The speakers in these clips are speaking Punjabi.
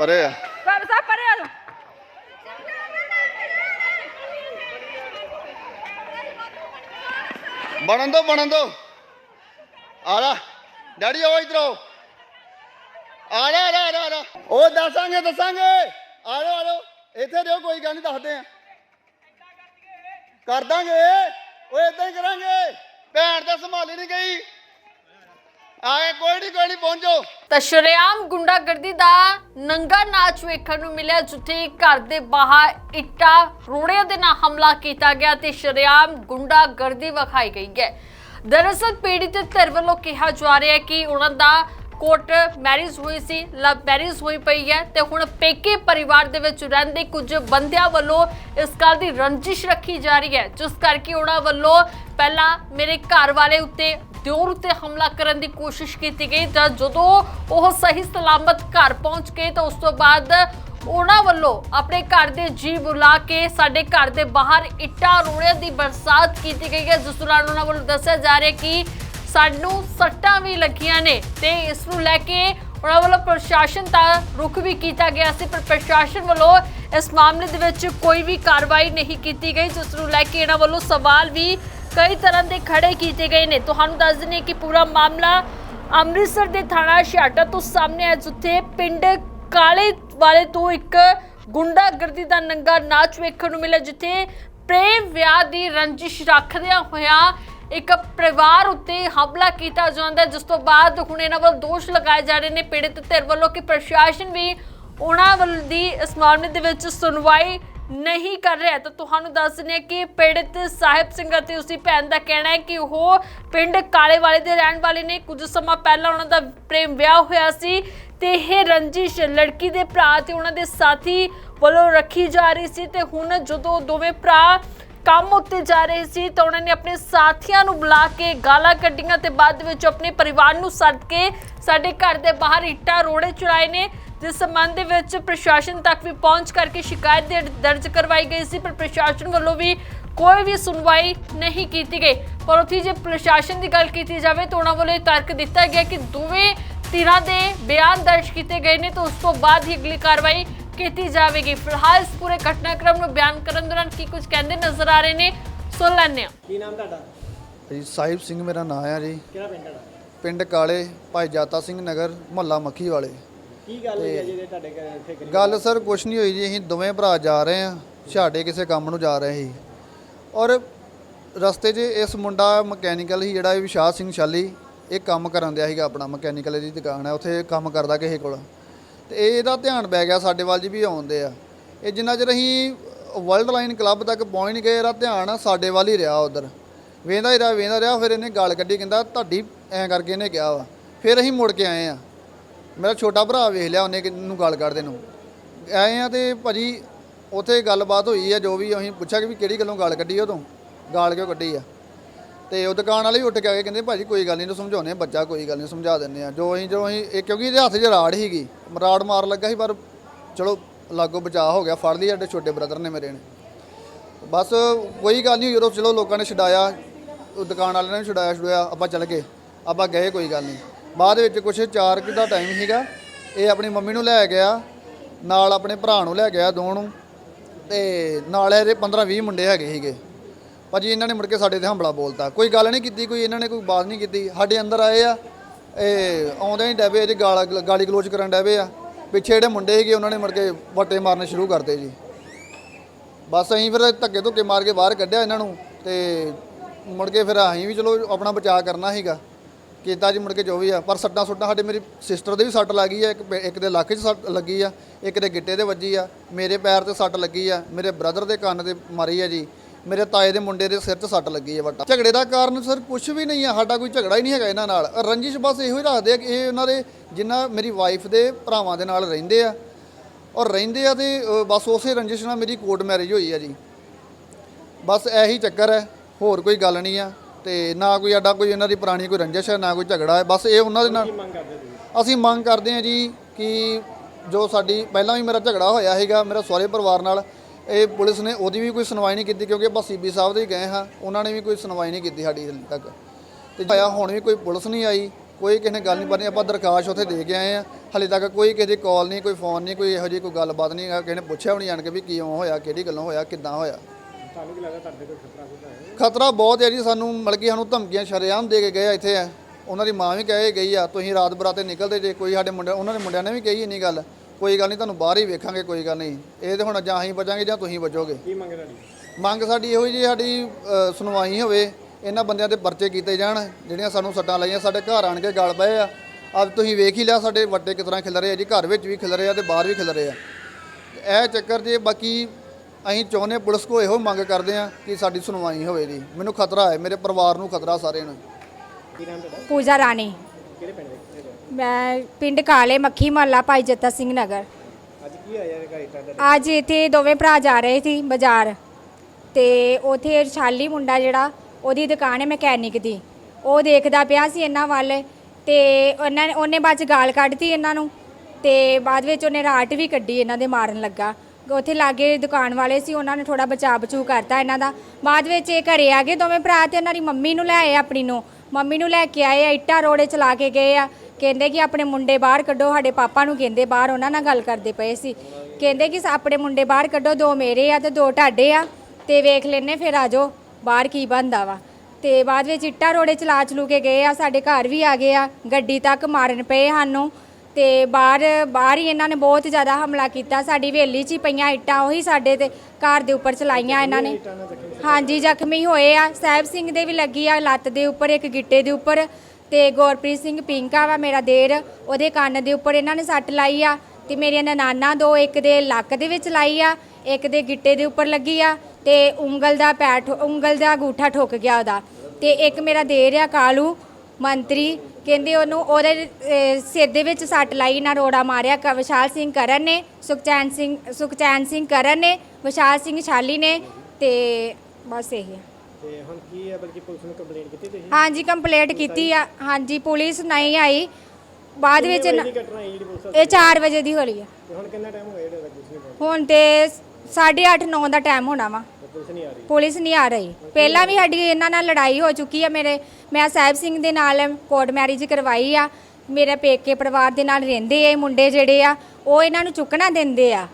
ਪਰੇ ਆ। ਸਭ ਸਭ ਪਰੇ ਆ ਜਾਓ। ਬਣਨ ਦੋ ਬਣਨ ਦੋ। ਆ ਜਾ। ਡੈਡੀ ਆਓ ਇਧਰ ਆਓ। ਆ ਆ ਜਾ, ਆ ਜਾ ਉਹ ਦੱਸਾਂਗੇ ਦੱਸਾਂਗੇ। ਆ ਜਾਓ ਆ ਜਾਓ। ਇੱਥੇ ਦਿਓ ਕੋਈ ਗੱਲ ਨਹੀਂ ਦੱਸਦੇ ਆ। ਕਰ ਦਾਂਗੇ। ਓਏ ਇਦਾਂ ਹੀ ਕਰਾਂਗੇ। ਭੈਣ ਤਾਂ ਸੰਭਾਲੀ ਨਹੀਂ ਗਈ। ਆਏ, ਕੋਈ ਨਹੀਂ ਕੋਈ ਨਹੀਂ ਪਹੁੰਚੋ। ਤਾਂ ਸ਼ਰੇਆਮ ਗੁੰਡਾਗਰਦੀ ਦਾ ਨੰਗਾ ਨਾਚ ਵੇਖਣ ਨੂੰ ਮਿਲਿਆ, ਜਿੱਥੇ ਘਰ ਦੇ ਬਾਹਰ ਇੱਟਾਂ, ਰੋੜਿਆਂ ਦੇ ਨਾਲ ਹਮਲਾ ਕੀਤਾ ਗਿਆ ਤੇ ਸ਼ਰੇਆਮ ਗੁੰਡਾਗਰਦੀ ਵਿਖਾਈ ਗਈ ਹੈ। ਦਰਅਸਲ ਪੀੜਿਤ ਧਿਰ ਵੱਲੋਂ ਕਿਹਾ ਜਾ ਰਿਹਾ ਹੈ ਕਿ ਉਹਨਾਂ ਦਾ ਕੋਟ ਮੈਰਿਜ ਹੋਈ ਸੀ, ਲਵ ਮੈਰਿਜ ਹੋਈ ਪਈ ਹੈ ਤੇ ਹੁਣ ਪੇਕੇ ਪਰਿਵਾਰ ਦੇ ਵਿੱਚ ਰਹਿੰਦੇ ਕੁਝ ਬੰਦਿਆਂ ਵੱਲੋਂ ਇਸ ਗੱਲ ਦੀ ਰੰਜਿਸ਼ ਰੱਖੀ ਜਾ ਰਹੀ ਹੈ, ਜਿਸ ਕਰਕੇ ਉਹਨਾਂ ਵੱਲੋਂ ਪਹਿਲਾਂ ਮੇਰੇ ਘਰ ਵਾਲੇ ਉੱਤੇ ਦਿਓਰ ਉੱਤੇ ਹਮਲਾ ਕਰਨ ਦੀ ਕੋਸ਼ਿਸ਼ ਕੀਤੀ ਗਈ ਤਾਂ ਜਦੋਂ ਉਹ ਸਹੀ ਸਲਾਮਤ ਘਰ ਪਹੁੰਚ ਗਏ ਤਾਂ ਉਸ ਤੋਂ ਬਾਅਦ ਉਹਨਾਂ ਵੱਲੋਂ ਆਪਣੇ ਘਰ ਦੇ ਜੀ ਬੁਲਾ ਕੇ ਸਾਡੇ ਘਰ ਦੇ ਬਾਹਰ ਇੱਟਾਂ ਰੋੜਿਆਂ ਦੀ ਬਰਸਾਤ ਕੀਤੀ ਗਈ ਹੈ, ਜਿਸ ਦੌਰਾਨ ਉਹਨਾਂ ਵੱਲੋਂ ਦੱਸਿਆ ਜਾ ਰਿਹਾ ਕਿ ਸਾਨੂੰ ਸੱਟਾਂ ਵੀ ਲੱਗੀਆਂ ਨੇ ਤੇ ਇਸ ਨੂੰ ਲੈ ਕੇ ਉਹਨਾਂ ਵੱਲੋਂ ਪ੍ਰਸ਼ਾਸਨ ਦਾ ਰੁਖ ਵੀ ਕੀਤਾ ਗਿਆ ਸੀ, ਪਰ ਪ੍ਰਸ਼ਾਸਨ ਵੱਲੋਂ ਇਸ ਮਾਮਲੇ ਦੇ ਵਿੱਚ ਕੋਈ ਵੀ ਕਾਰਵਾਈ ਨਹੀਂ ਕੀਤੀ ਗਈ, ਜਿਸ ਨੂੰ ਲੈ ਕੇ ਇਹਨਾਂ ਵੱਲੋਂ ਸਵਾਲ ਵੀ ਕਈ ਤਰ੍ਹਾਂ ਦੇ ਖੜੇ ਕੀਤੇ ਗਏ ਨੇ। ਤੁਹਾਨੂੰ ਦੱਸ ਦਿੰਦੇ ਕਿ ਪੂਰਾ ਮਾਮਲਾ ਅੰਮ੍ਰਿਤਸਰ ਦੇ ਥਾਣਾ ਛਾਟਾ ਤੋਂ ਸਾਹਮਣੇ ਆਇਆ, ਜਿੱਥੇ ਪਿੰਡ ਕਾਲੇ ਵਾਲੇ ਤੋਂ ਇੱਕ ਗੁੰਡਾਗਰਦੀ ਦਾ ਨੰਗਾ ਨਾਚ ਵੇਖਣ ਨੂੰ ਮਿਲਿਆ, ਜਿੱਥੇ ਪ੍ਰੇਮ ਵਿਆਹ ਦੀ ਰੰਜਿਸ਼ ਰੱਖਦਿਆਂ ਹੋਇਆਂ ਇੱਕ ਪਰਿਵਾਰ ਉੱਤੇ ਹਮਲਾ ਕੀਤਾ ਜਾਂਦਾ ਜਿਸ ਤੋਂ ਬਾਅਦ ਹੁਣ ਇਹਨਾਂ ਵੱਲ ਦੋਸ਼ ਲਗਾਏ ਜਾ ਰਹੇ ਨੇ। ਪੀੜਤ ਧਿਰ ਵੱਲੋਂ ਕਿ ਪ੍ਰਸ਼ਾਸਨ ਵੀ ਉਹਨਾਂ ਵੱਲ ਦੀ ਇਸ ਮਾਮਲੇ ਦੇ ਵਿੱਚ ਸੁਣਵਾਈ ਨਹੀਂ ਕਰ ਰਿਹਾ। ਤਾਂ ਤੁਹਾਨੂੰ ਦੱਸ ਦਿੰਦੇ ਹਾਂ ਕਿ ਪੀੜਤ ਸਾਹਿਬ ਸਿੰਘ ਅਤੇ ਉਸਦੀ ਭੈਣ ਦਾ ਕਹਿਣਾ ਹੈ ਕਿ ਉਹ ਪਿੰਡ ਕਾਲੇ ਵਾਲੇ ਦੇ ਰਹਿਣ ਵਾਲੇ ਨੇ। ਕੁਝ ਸਮਾਂ ਪਹਿਲਾਂ ਉਹਨਾਂ ਦਾ ਪ੍ਰੇਮ ਵਿਆਹ ਹੋਇਆ ਸੀ ਤੇ ਇਹ ਰੰਜਿਸ਼ ਲੜਕੀ ਦੇ ਭਰਾ ਤੇ ਉਹਨਾਂ ਦੇ ਸਾਥੀ ਵੱਲੋਂ ਰੱਖੀ ਜਾ ਰਹੀ ਸੀ ਤੇ ਹੁਣ ਜਦੋਂ ਦੋਵੇਂ ਭਰਾ ਕੰਮ ਉੱਤੇ ਜਾ ਰਹੇ ਸੀ ਤਾਂ ਉਹਨਾਂ ਨੇ ਆਪਣੇ ਸਾਥੀਆਂ ਨੂੰ ਬੁਲਾ ਕੇ ਗਾਲਾਂ ਕੱਢੀਆਂ ਤੇ ਬਾਅਦ ਵਿੱਚ ਆਪਣੇ ਪਰਿਵਾਰ ਨੂੰ ਸੱਦ ਕੇ ਸਾਡੇ ਘਰ ਦੇ ਬਾਹਰ ਇੱਟਾਂ ਰੋੜੇ ਚੁਰਾਏ ਨੇ। ਜਿਸ ਸੰਬੰਧ ਦੇ ਵਿੱਚ ਪ੍ਰਸ਼ਾਸਨ ਤੱਕ ਵੀ ਪਹੁੰਚ ਕਰਕੇ ਸ਼ਿਕਾਇਤ ਦੇ- ਦਰਜ ਕਰਵਾਈ ਗਈ ਸੀ ਪਰ ਪ੍ਰਸ਼ਾਸਨ ਵੱਲੋਂ ਵੀ ਕੋਈ ਵੀ ਸੁਣਵਾਈ ਨਹੀਂ ਕੀਤੀ ਗਈ। ਪਰ ਉੱਥੇ ਜੇ ਪ੍ਰਸ਼ਾਸਨ ਦੀ ਗੱਲ ਕੀਤੀ ਜਾਵੇ ਤਾਂ ਉਹਨਾਂ ਵੱਲੋਂ ਇਹ ਤਰਕ ਦਿੱਤਾ ਗਿਆ ਕਿ ਦੋਵੇਂ ਧਿਰਾਂ ਦੇ ਬਿਆਨ ਦਰਜ ਕੀਤੇ ਗਏ ਨੇ ਤਾਂ ਉਸ ਤੋਂ ਬਾਅਦ ਹੀ ਅਗਲੀ ਕਾਰਵਾਈ ਕੀਤੀ ਜਾਵੇਗੀ। ਫਿਲਹਾਲ ਇਸ ਪੂਰੇ ਘਟਨਾਕ੍ਰਮ ਨੂੰ ਬਿਆਨ ਕਰਨ ਦੌਰਾਨ ਕੀ ਕੁਝ ਕਹਿੰਦੇ ਨਜ਼ਰ ਆ ਰਹੇ ਨੇ ਸੁਣ ਲੈਂਦੇ ਹਾਂ। ਕੀ ਨਾਮ ਤੁਹਾਡਾ? ਜੀ ਸਾਹਿਬ ਸਿੰਘ ਮੇਰਾ ਨਾਮ ਆ ਜੀ। ਕਿਹੜਾ ਪਿੰਡ ਤੁਹਾਡਾ? ਪਿੰਡ ਕਾਲੇ ਭਾਈ ਜਾਤਾ ਸਿੰਘ ਨਗਰ ਮੁਹੱਲਾ ਮੱਖੀ ਵਾਲੇ। ਕੀ ਗੱਲ ਹੋਈ ਹੈ ਜਿਹਦੇ ਤੁਹਾਡੇ ਘਰ ਇੱਥੇ ਗਰੀਬ ਗੱਲ ਸਰ ਕੁਛ ਨਹੀਂ ਹੋਈ ਜੀ ਅਸੀਂ ਦੋਵੇਂ ਭਰਾ ਜਾ ਰਹੇ ਆ ਛਾੜੇ ਕਿਸੇ ਕੰਮ ਨੂੰ ਜਾ ਰਹੇ ਸੀ। ਔਰ ਰਸਤੇ 'ਚ ਇਸ ਮੁੰਡਾ ਮਕੈਨੀਕਲ ਸੀ ਜਿਹੜਾ ਇਹ ਵਿਸ਼ਾਲ ਸਿੰਘ ਸ਼ਾਲੀ ਇਹ ਕੰਮ ਕਰਨ ਦਿਆ ਸੀਗਾ ਆਪਣਾ ਮਕੈਨੀਕਲ ਦੀ ਦੁਕਾਨ ਹੈ ਉੱਥੇ ਕੰਮ ਕਰਦਾ ਕਿਸੇ ਕੋਲ। ਤੇ ਇਹ ਇਹਦਾ ਧਿਆਨ ਪੈ ਗਿਆ ਸਾਡੇ ਵੱਲ ਜੀ ਵੀ ਆਉਂਦੇ ਆ। ਇਹ ਜਿੰਨਾ ਚਿਰ ਅਸੀਂ ਵਰਲਡ ਲਾਈਨ ਕਲੱਬ ਤੱਕ ਪਹੁੰਚ ਨਹੀਂ ਗਏ ਇਹਦਾ ਧਿਆਨ ਸਾਡੇ ਵੱਲ ਹੀ ਰਿਹਾ ਉਧਰ। ਵੇਂਦਾ ਹੀ ਰਿਹਾ ਵੇਂਦਾ ਰਿਹਾ ਫਿਰ ਇਹਨੇ ਗਾਲ ਕੱਢੀ ਕਹਿੰਦਾ ਤੁਹਾਡੀ ਐਂ ਕਰਕੇ ਇਹਨੇ ਕਿਹਾ ਵਾ। ਫਿਰ ਅਸੀਂ ਮੁੜ ਕੇ ਆਏ ਆ ਮੇਰਾ ਛੋਟਾ ਭਰਾ ਵੇਖ ਲਿਆ ਉਹਨੇ ਨੂੰ ਗੱਲ ਕੱਢਦੇ ਨੂੰ। ਆਏ ਆ ਤੇ ਭਾਜੀ ਉੱਥੇ ਗੱਲਬਾਤ ਹੋਈ ਆ, ਜੋ ਵੀ ਅਸੀਂ ਪੁੱਛਿਆ ਕਿ ਵੀ ਕਿਹੜੀ ਗੱਲੋਂ ਗਾਲ ਕੱਢੀ ਉਦੋਂ। ਗਾਲ ਕਿਉਂ ਕੱਢੀ ਆ? ਤੇ ਉਹ ਦੁਕਾਨ ਵਾਲੇ ਵੀ ਉੱਠ ਕੇ ਆ ਕੇ ਕਹਿੰਦੇ ਭਾਜੀ ਕੋਈ ਗੱਲ ਨਹੀਂ ਇਹਨੂੰ ਸਮਝਾਉਣੇ ਆ, ਬੱਚਾ ਕੋਈ ਗੱਲ ਨਹੀਂ ਸਮਝਾ ਦਿੰਦੇ ਆ। ਜੋ ਅਸੀਂ ਜੋ ਅਸੀਂ, ਇਹ ਕਿਉਂਕਿ ਇਹਦੇ ਹੱਥ 'ਚ ਰਾੜ ਹੀਗੀ ਰਾੜ ਮਾਰ ਲੱਗਾ ਸੀ, ਪਰ ਚਲੋ ਲਾਗੋ ਬਚਾਅ ਹੋ ਗਿਆ, ਫੜ ਲਈ ਸਾਡੇ ਛੋਟੇ ਬ੍ਰਦਰ ਨੇ ਮੇਰੇ ਨੇ। ਬਸ ਕੋਈ ਗੱਲ ਨਹੀਂ ਜਦੋਂ ਚਲੋ ਲੋਕਾਂ ਨੇ ਛਡਾਇਆ ਦੁਕਾਨ ਵਾਲਿਆਂ ਨੇ ਛਡਾਇਆ ਛਡਾਇਆ ਆਪਾਂ ਚੱਲ ਗਏ, ਆਪਾਂ ਗਏ, ਕੋਈ ਗੱਲ ਨਹੀਂ ਬਾਅਦ ਵਿੱਚ ਕੁਛ 4 ਕੁ ਦਾ ਟਾਈਮ ਸੀਗਾ। ਇਹ ਆਪਣੀ ਮੰਮੀ ਨੂੰ ਲੈ ਗਿਆ, ਨਾਲ ਆਪਣੇ ਭਰਾ ਨੂੰ ਲੈ ਗਿਆ ਦੋ ਨੂੰ, ਤੇ ਨਾਲ ਇਹਦੇ 15 20 ਮੁੰਡੇ ਹੈਗੇ ਸੀਗੇ। ਭਾਜੀ, ਇਹਨਾਂ ਨੇ ਮੁੜ ਕੇ ਸਾਡੇ ਤੇ ਹਮਲਾ ਬੋਲਤਾ। ਕੋਈ ਗੱਲ ਨਹੀਂ ਕੀਤੀ, ਕੋਈ ਇਹਨਾਂ ਨੇ ਕੋਈ ਬਾਤ ਨਹੀਂ ਕੀਤੀ। ਸਾਡੇ ਅੰਦਰ ਆਏ ਆ, ਇਹ ਆਉਂਦੇ ਹੀ ਡੈਬੇ, ਇਹਦੇ ਗਾਲ ਗਾਲੀ ਗਲੋਚ ਕਰਨ ਡੈਬੇ ਆ। ਪਿੱਛੇ ਜਿਹੜੇ ਮੁੰਡੇ ਸੀਗੇ, ਉਹਨਾਂ ਨੇ ਮੁੜ ਕੇ ਵੱਟੇ ਮਾਰਨੇ ਸ਼ੁਰੂ ਕਰਤੇ ਜੀ। ਬਸ ਅਸੀਂ ਫਿਰ ਧੱਕੇ ਧੁੱਕੇ ਮਾਰ ਕੇ ਬਾਹਰ ਕੱਢਿਆ ਇਹਨਾਂ ਨੂੰ, ਤੇ ਮੁੜ ਕੇ ਫਿਰ ਅਸੀਂ ਵੀ ਚਲੋ ਆਪਣਾ ਬਚਾਅ ਕਰਨਾ ਸੀਗਾ। ਕੀਤਾ ਜੀ ਮੁੜ ਕੇ ਜੋ ਵੀ ਆ ਪਰ ਸੱਟਾਂ ਸੁੱਟਾਂ ਸਾਡੇ ਮੇਰੀ ਸਿਸਟਰ ਦੇ ਵੀ ਸੱਟ ਲੱਗੀ ਆ ਇੱਕ ਪੇ- ਇੱਕ ਦੇ ਲੱਕ 'ਚ ਸੱਟ ਲੱਗੀ ਆ ਇੱਕ ਦੇ ਗਿੱਟੇ ਤੇ ਵੱਜੀ ਆ ਮੇਰੇ ਪੈਰ ਤੇ ਸੱਟ ਲੱਗੀ ਆ ਮੇਰੇ ਬ੍ਰਦਰ ਦੇ ਕੰਨ ਤੇ ਮਾਰੀ ਆ ਜੀ ਮੇਰੇ ਤਾਏ ਦੇ ਮੁੰਡੇ ਦੇ ਸਿਰ 'ਚ ਸੱਟ ਲੱਗੀ ਆ ਵੱਟਾ। ਝਗੜੇ ਦਾ ਕਾਰਨ ਸਰ ਕੁਝ ਵੀ ਨਹੀਂ ਆ ਸਾਡਾ ਕੋਈ ਝਗੜਾ ਹੀ ਨਹੀਂ ਹੈਗਾ ਇਹਨਾਂ ਨਾਲ। ਰੰਜਿਸ਼ ਬਸ ਇਹੋ ਹੀ ਰੱਖਦੇ ਆ ਕਿ ਇਹ ਉਹਨਾਂ ਦੇ ਜਿੰਨਾ ਮੇਰੀ ਵਾਈਫ ਦੇ ਭਰਾਵਾਂ ਦੇ ਨਾਲ ਰਹਿੰਦੇ ਆ ਔਰ ਰਹਿੰਦੇ ਆ ਤੇ ਅ, ਬਸ ਉਸੇ ਰੰਜਿਸ਼ ਨਾਲ ਮੇਰੀ ਕੋਰਟ ਮੈਰਿਜ ਹੋਈ ਆ ਜੀ। ਬਸ ਇਹੀ ਚੱਕਰ ਹੈ ਹੋਰ ਕੋਈ ਗੱਲ ਨਹੀਂ ਆ। ਤੇ ਨਾ ਕੋਈ ਅੱਡਾ ਕੋਈ ਇਹਨਾਂ ਦੀ ਪੁਰਾਣੀ ਕੋਈ ਰੰਜਿਸ਼ ਹੈ ਨਾ ਕੋਈ ਝਗੜਾ ਹੈ ਬਸ ਇਹ ਉਹਨਾਂ ਦੇ ਨਾਲ ਅਸੀਂ ਮੰਗ ਕਰਦੇ ਹਾਂ ਜੀ ਕਿ ਜੋ ਸਾਡੀ ਪਹਿਲਾਂ ਵੀ ਮੇਰਾ ਝਗੜਾ ਹੋਇਆ ਸੀਗਾ ਮੇਰਾ ਸਹੁਰੇ ਪਰਿਵਾਰ ਨਾਲ ਇਹ ਪੁਲਿਸ ਨੇ ਉਹਦੀ ਵੀ ਕੋਈ ਸੁਣਵਾਈ ਨਹੀਂ ਕੀਤੀ ਕਿਉਂਕਿ ਆਪਾਂ ਸੀਬੀ ਸਾਹਿਬ ਦੇ ਗਏ ਹਾਂ ਉਹਨਾਂ ਨੇ ਵੀ ਕੋਈ ਸੁਣਵਾਈ ਨਹੀਂ ਕੀਤੀ ਸਾਡੀ ਹਾਲੇ ਤੱਕ। ਤੇ ਆਇਆ ਹੁਣ ਵੀ ਕੋਈ ਪੁਲਿਸ ਨਹੀਂ ਆਈ ਕੋਈ ਕਿਸੇ ਨੇ ਗੱਲ ਨਹੀਂ ਕਰਨੀ ਆਪਾਂ ਦਰਖਾਸਤ ਉੱਥੇ ਦੇ ਕੇ ਆਏ ਆ ਹਲੇ ਤੱਕ ਕੋਈ ਕਿਸੇ ਦੀ ਕਾਲ ਨਹੀਂ ਕੋਈ ਫੋਨ ਨਹੀਂ ਕੋਈ ਇਹੋ ਜਿਹੀ ਕੋਈ ਗੱਲਬਾਤ ਨਹੀਂ ਹੈਗਾ, ਕਿਸੇ ਨੇ ਪੁੱਛਿਆ ਵੀ ਨਹੀਂ ਜਾਣ ਕੇ ਵੀ ਕਿਉਂ ਹੋਇਆ ਕਿਹੜੀ ਗੱਲੋਂ ਹੋਇਆ ਕਿੱਦਾਂ ਹੋਇਆ। ਤੁਹਾਨੂੰ ਕੀ ਲੱਗਦਾ ਤੁਹਾਡੇ ਕੋਈ ਖਤਰਾ ਹੁੰਦਾ ਹੈ? ਖਤਰਾ ਬਹੁਤ ਹੈ ਜੀ ਸਾਨੂੰ ਮਤਲਬ ਕਿ ਸਾਨੂੰ ਧਮਕੀਆਂ ਸ਼ਰੇਆਮ ਦੇ ਕੇ ਗਏ ਆ ਇੱਥੇ ਆ। ਉਹਨਾਂ ਦੀ ਮਾਂ ਵੀ ਕਹੇ ਗਈ ਆ ਤੁਸੀਂ ਰਾਤ ਬਰਾਤੇ ਨਿਕਲਦੇ ਜੇ ਕੋਈ ਸਾਡੇ ਮੁੰਡੇ ਉਹਨਾਂ ਦੇ ਮੁੰਡਿਆਂ ਨੇ ਵੀ ਕਹੀ ਇੰਨੀ ਗੱਲ ਕੋਈ ਗੱਲ ਨਹੀਂ ਤੁਹਾਨੂੰ ਬਾਹਰ ਹੀ ਵੇਖਾਂਗੇ ਕੋਈ ਗੱਲ ਨਹੀਂ। ਇਹ ਤੇ ਹੁਣ ਜਾਂ ਅਸੀਂ ਬਚਾਂਗੇ ਜਾਂ ਤੁਸੀਂ ਬਚੋਗੇ। ਕੀ ਮੰਗ ਤੁਹਾਡੀ? ਮੰਗ ਸਾਡੀ ਇਹੋ ਜੀ ਸਾਡੀ ਅ, ਸੁਣਵਾਈ ਹੋਵੇ ਇਹਨਾਂ ਬੰਦਿਆਂ ਦੇ ਪਰਚੇ ਕੀਤੇ ਜਾਣ ਜਿਹੜੀਆਂ ਸਾਨੂੰ ਸੱਟਾਂ ਲਾਈਆਂ ਸਾਡੇ ਘਰ ਆਣ ਕੇ ਗਲ ਪਏ ਆ। ਅੱਜ ਤੁਸੀਂ ਵੇਖ ਹੀ ਲਿਆ ਸਾਡੇ ਵੱਡੇ ਕਿਸ ਤਰ੍ਹਾਂ ਖਿਲ ਰਹੇ ਆ ਜੀ ਘਰ ਵਿੱਚ ਵੀ ਖਿਲ ਰਹੇ ਆ ਤੇ ਬਾਹਰ ਵੀ ਖਿਲ ਰਹੇ ਆ। ਇਹ ਚੱਕਰ ਜੇ ਬਾਕੀ ਅਸੀਂ ਚਾਹੁੰਦੇ ਪੁਲਿਸ ਕੋ ਇਹੋ ਮੰਗ ਕਰਦੇ ਆ ਕਿ ਸਾਡੀ ਸੁਣਵਾਈ ਹੋਵੇ ਜੀ ਮੈਨੂੰ ਖਤਰਾ ਹੈ ਮੇਰੇ ਪਰਿਵਾਰ ਨੂੰ ਖਤਰਾ ਸਾਰੇ ਨੂੰ। ਕੀ ਨਾਮ ਤੁਹਾਡਾ? ਪੂਜਾ ਰਾਣੀ। ਕਿਹੜੇ ਪਿੰਡ ਦੇ ਕਿੱਥੇ ਦੇ? ਮੈਂ ਪਿੰਡ ਕਾਲੇ ਮੱਖੀ ਮਹੱਲਾ ਭਾਈ ਜੱਤਾ ਸਿੰਘ ਨਗਰ। ਅੱਜ ਕੀ ਇਹ ਘਰ ਤੁਹਾਡੇ? ਅੱਜ ਇੱਥੇ ਦੋਵੇਂ ਭਰਾ ਜਾ ਰਹੇ ਸੀ ਬਾਜ਼ਾਰ। ਤੇ ਉਥੇ ਛਾਲੀ ਮੁੰਡਾ ਜਿਹੜਾ ਉਹਦੀ ਦੁਕਾਨ ਹੈ ਮਕੈਨਿਕ ਦੀ। ਉਹ ਦੇਖਦਾ ਪਿਆ ਸੀ ਇਹਨਾਂ ਵੱਲ ਤੇ ਉਹਨਾਂ ਨੇ ਉਹਨੇ ਬਾਅਦ ਚ ਗਾਲ ਕੱਢਤੀ ਇਹਨਾਂ ਨੂੰ ਤੇ ਬਾਅਦ ਵਿੱਚ ਉਹਨੇ ਰਾਟ ਵੀ ਕੱਢੀ ਇਹਨਾਂ ਦੇ ਮਾਰਨ ਲੱਗਾ। ਉੱਥੇ ਲਾਗੇ ਦੁਕਾਨ ਵਾਲੇ ਸੀ, ਉਹਨਾਂ ਨੇ ਥੋੜਾ ਬਚਾਅ ਬਚੂ ਕਰਤਾ ਇਹਨਾਂ ਦਾ। ਬਾਅਦ ਵਿੱਚ ਇਹ ਘਰੇ ਆ ਗਏ, ਦੋਵੇਂ ਭਰਾ ਤੇ ਇਹਨਾਂ ਦੀ ਮੰਮੀ ਨੂੰ ਲੈ ਆਏ ਆਪਣੀ ਨੂੰ। ਮੰਮੀ ਨੂੰ ਲੈ ਕੇ ਆਏ ਆ ਇੱਟਾਂ ਰੋੜੇ ਚਲਾ ਕੇ ਗਏ ਆ। ਕਹਿੰਦੇ ਕਿ ਆਪਣੇ ਮੁੰਡੇ ਬਾਹਰ ਕੱਢੋ, ਸਾਡੇ ਪਾਪਾ ਨੂੰ ਕਹਿੰਦੇ ਬਾਹਰ, ਉਹਨਾਂ ਨਾਲ ਗੱਲ ਕਰਦੇ ਪਏ ਸੀ। ਕਹਿੰਦੇ ਕਿ ਆਪਣੇ ਮੁੰਡੇ ਬਾਹਰ ਕੱਢੋ, ਦੋ ਮੇਰੇ ਆ ਤੇ ਦੋ ਤੁਹਾਡੇ ਆ, ਤੇ ਵੇਖ ਲੈਨੇ ਫਿਰ ਆਜੋ ਬਾਹਰ ਕੀ ਬੰਦਾ ਵਾ। ਤੇ ਬਾਅਦ ਵਿੱਚ ਇੱਟਾਂ ਰੋੜੇ ਚਲਾ ਚਲੂ ਕੇ ਗਏ ਆ, ਸਾਡੇ ਘਰ ਵੀ ਆ ਗਏ ਆ, ਗੱਡੀ ਤੱਕ ਮਾਰਨ ਪਏ ਸਾਨੂੰ। ਤੇ ਬਾਹਰ ਬਾਹਰ ਹੀ ਇਹਨਾਂ ਨੇ ਬਹੁਤ ਜ਼ਿਆਦਾ ਹਮਲਾ ਕੀਤਾ। ਸਾਡੀ ਹਵੇਲੀ 'ਚ ਹੀ ਪਈਆਂ ਇੱਟਾਂ ਉਹੀ ਸਾਡੇ ਤੇ ਘਰ ਦੇ ਉੱਪਰ ਚਲਾਈਆਂ ਇਹਨਾਂ ਨੇ। ਹਾਂਜੀ ਜ਼ਖਮੀ ਹੋਏ ਆ। ਸਾਹਿਬ ਸਿੰਘ ਦੇ ਵੀ ਲੱਗੀ ਆ ਲੱਤ ਦੇ ਉੱਪਰ ਇੱਕ ਗਿੱਟੇ ਦੇ ਉੱਪਰ। ਤੇ ਗੁਰਪ੍ਰੀਤ ਸਿੰਘ ਪਿੰਕਾ ਵਾ ਮੇਰਾ ਦੇਰ ਉਹਦੇ ਕੰਨ ਦੇ ਉੱਪਰ ਇਹਨਾਂ ਨੇ ਸੱਟ ਲਾਈ ਆ। ਤੇ ਮੇਰੀਆਂ ਨਨਾਨਾ ਦੋ ਇੱਕ ਦੇ ਲੱਕ ਦੇ ਵਿੱਚ ਲਾਈ ਆ ਇੱਕ ਦੇ ਗਿੱਟੇ ਦੇ ਉੱਪਰ ਲੱਗੀ ਆ। ਤੇ ਉਂਗਲ ਦਾ ਪੈਰ ਉਂਗਲ ਦਾ ਅੰਗੂਠਾ ਠੁੱਕ ਗਿਆ ਉਹਦਾ। ਤੇ ਇੱਕ ਮੇਰਾ ਦੇਰ ਆ ਕਾਲੂ ਮੰਤਰੀ ਕਹਿੰਦੇ ਉਹਨੂੰ ਉਹਦੇ ਅਹ, ਸਿਰ ਦੇ ਵਿੱਚ ਸੱਟ ਲਾਈ ਨਾ ਰੋੜਾ ਮਾਰਿਆ। ਕ- ਵਿਸ਼ਾਲ ਸਿੰਘ ਕਰਨ ਨੇ ਸੁਖਚੈਨ ਸਿੰਘ ਸੁਖਚੈਨ ਸਿੰਘ ਕਰਨ ਨੇ ਵਿਸ਼ਾਲ ਸਿੰਘ ਛਾਲੀ ਨੇ ਤੇ ਬਸ ਇਹੀ ਆ ਤੇ ਹੁਣ ਕੀ ਹੈ ਬਲਕਿ ਪੁਲਿਸ ਨੂੰ ਕੰਪਲੇਂਟ ਕੀਤੀ ਤੁਸੀਂ? ਹਾਂਜੀ ਕੰਪਲੇਂਟ ਕੀਤੀ ਆ। ਹਾਂਜੀ ਪੁਲਿਸ ਨਹੀਂ ਆਈ। ਬਾਅਦ ਵਿੱਚ ਕਿੰਨੇ ਨਾ- ਵਜੇ ਦੀ ਘਟਨਾ ਹੈ ਜਿਹੜੀ ਪੁਲਿਸ ਇਹ 4 ਵਜੇ ਦੀ ਹੋ ਰਹੀ ਤੇ ਹੁਣ ਕਿੰਨਾ ਟਾਈਮ ਹੋ ਗਿਆ ਜਿਹੜਾ ਨਹੀਂ ਹੁਣ ਤੇ 8:30 9 ਦਾ ਟਾਈਮ ਹੋਣਾ ਵਾ। ਪੁਲਿਸ ਨਹੀਂ ਆ ਰਹੀ। ਪੁਲਿਸ ਨਹੀਂ ਆ ਰਹੀ। ਪਹਿਲਾਂ ਵੀ ਸਾਡੀ ਇਹਨਾਂ ਨਾਲ ਲੜਾਈ ਹੋ ਚੁੱਕੀ ਆ ਮੇਰੇ। ਮੈਂ ਸਾਹਿਬ ਸਿੰਘ ਦੇ ਨਾਲ ਕੋਰਟ ਮੈਰਿਜ ਕਰਵਾਈ ਆ। ਮੇਰੇ ਪੇਕੇ ਪਰਿਵਾਰ ਦੇ ਨਾਲ ਰਹਿੰਦੇ ਆ, ਇਹ ਮੁੰਡੇ ਜਿਹੜੇ ਆ, ਉਹ ਇਹਨਾਂ ਨੂੰ ਚੁੱਕਣਾ ਦਿੰਦੇ ਆ।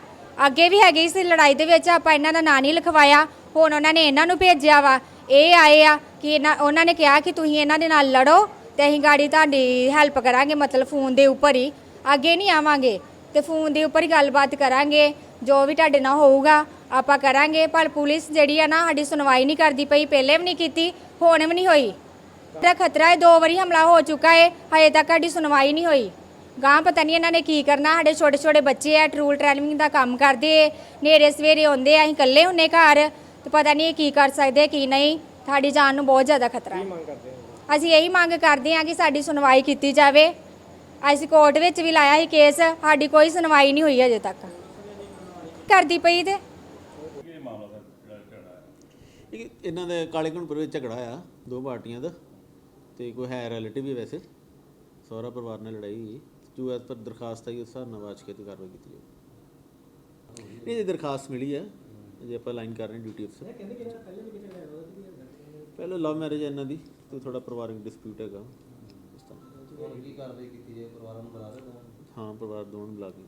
ਅੱਗੇ ਵੀ ਹੈਗੀ ਇਸ ਲੜਾਈ ਦੇ ਵਿੱਚ, ਆਪਾਂ ਇਹਨਾਂ ਦਾ ਨਾਂ ਨਹੀਂ ਲਿਖਵਾਇਆ। ਹੁਣ ਉਹਨਾਂ ਨੇ ਇਹਨਾਂ ਨੂੰ ਭੇਜਿਆ ਵਾ। ਇਹ ਆਏ ਆ ਕਿ ਇਹਨਾਂ, ਉਹਨਾਂ ਨੇ ਕਿਹਾ ਕਿ ਤੁਸੀਂ ਇਹਨਾਂ ਦੇ ਨਾਲ ਲੜੋ ਤੇ ਅਸੀਂ ਗਾੜੀ ਤੁਹਾਡੀ ਹੈਲਪ ਕਰਾਂਗੇ, ਮਤਲਬ ਫੋਨ ਦੇ ਉੱਪਰ ਹੀ। ਅੱਗੇ ਨਹੀਂ ਆਵਾਂਗੇ ਤੇ ਫੋਨ ਦੇ ਉੱਪਰ ਹੀ ਗੱਲਬਾਤ ਕਰਾਂਗੇ। ਜੋ ਵੀ ਤੁਹਾਡੇ ਨਾਲ ਹੋਊਗਾ ਆਪਾਂ ਕਰਾਂਗੇ, ਪਰ ਪੁਲਿਸ ਜਿਹੜੀ ਆ ਨਾ, ਸਾਡੀ ਸੁਣਵਾਈ ਨਹੀਂ ਕਰਦੀ ਪਈ, ਪਹਿਲੇ ਵੀ ਨਹੀਂ ਕੀਤੀ, ਹੁਣ ਵੀ ਨਹੀਂ ਹੋਈ। ਦਾ ਖਤਰਾ ਹੈ ਦੋ ਵਾਰੀ ਹਮਲਾ ਹੋ ਚੁੱਕਾ ਹੈ ਹਜੇ ਤੱਕ ਸਾਡੀ ਸੁਣਵਾਈ ਨਹੀਂ ਹੋਈ। ਗਾਂ ਪਤਾ ਨਹੀਂ ਇਹਨਾਂ ਨੇ ਕੀ ਕਰਨਾ, ਸਾਡੇ ਛੋਟੇ ਛੋਟੇ ਬੱਚੇ ਆ, ਟਰੂਲ ਟ੍ਰੈਵਲਿੰਗ ਦਾ ਕੰਮ ਕਰਦੇ ਨੇਰੇ ਸਵੇਰੇ ਆਉਂਦੇ ਆ, ਅਸੀਂ ਇਕੱਲੇ ਹੁੰਨੇ ਘਰ, ਤੇ ਪਤਾ ਨਹੀਂ ਇਹ ਕੀ ਕਰ ਸਕਦੇ, ਕੀ ਨਹੀਂ, ਸਾਡੀ ਜਾਨ ਨੂੰ ਬਹੁਤ ਜ਼ਿਆਦਾ ਖਤਰਾ ਹੈ। ਅਸੀਂ ਇਹੀ ਮੰਗ ਕਰਦੇ ਹਾਂ ਕਿ ਸਾਡੀ ਸੁਣਵਾਈ ਕੀਤੀ ਜਾਵੇ। ਅਸੀਂ ਕੋਰਟ ਵਿੱਚ ਵੀ ਲਾਇਆ ਸੀ ਕੇਸ, ਸਾਡੀ ਕੋਈ ਸੁਣਵਾਈ ਨਹੀਂ ਹੋਈ ਅਜੇ ਤੱਕ। ਕਰਦੀ ਪਈ ਤੇ ਇਹ ਇਹਨਾਂ ਦੇ ਕਾਲੇ ਘਣਪੁਰ ਵਿੱਚ ਝਗੜਾ ਆ ਦੋ ਪਾਰਟੀਆਂ ਦਾ ਤੇ ਕੋਈ ਹੈ ਰਿਲੇਟਿਵ ਹੀ ਵੈਸੇ। ਸਹੁਰਾ ਪਰਿਵਾਰ ਨਾਲ ਲੜਾਈ ਹੋਈ। ਜੋ ਐਸ ਪਰ ਦਰਖਾਸਤ ਆਈ ਉਸ ਹਿਸਾਬ ਨਾਲ ਵਾਚ ਕੇ ਤੇ ਕਾਰਵਾਈ ਕੀਤੀ ਜਾਊ ਇਹ ਦਰਖਾਸਤ ਮਿਲੀ ਹੈ ਜੇ ਆਪਾਂ ਲਾਈਨ ਕਰ ਰਹੇ ਡਿਊਟੀ ਅਫਸਰ ਪਹਿਲਾਂ ਲਵ ਮੈਰਿਜ ਹੈ ਇਹਨਾਂ ਦੀ ਤੇ ਥੋੜਾ ਪਰਿਵਾਰਕ ਡਿਸਪਿਊਟ ਹੈਗਾ। ਇਸ ਤਰ੍ਹਾਂ ਕੀ ਕਾਰਵਾਈ ਕੀਤੀ ਜੇ ਪਰਿਵਾਰਾਂ ਨੂੰ ਬੁਲਾ ਰਹੇ ਹਾਂ ਪਰਿਵਾਰ ਦੋਵਾਂ ਨੂੰ ਬੁਲਾ ਕੇ।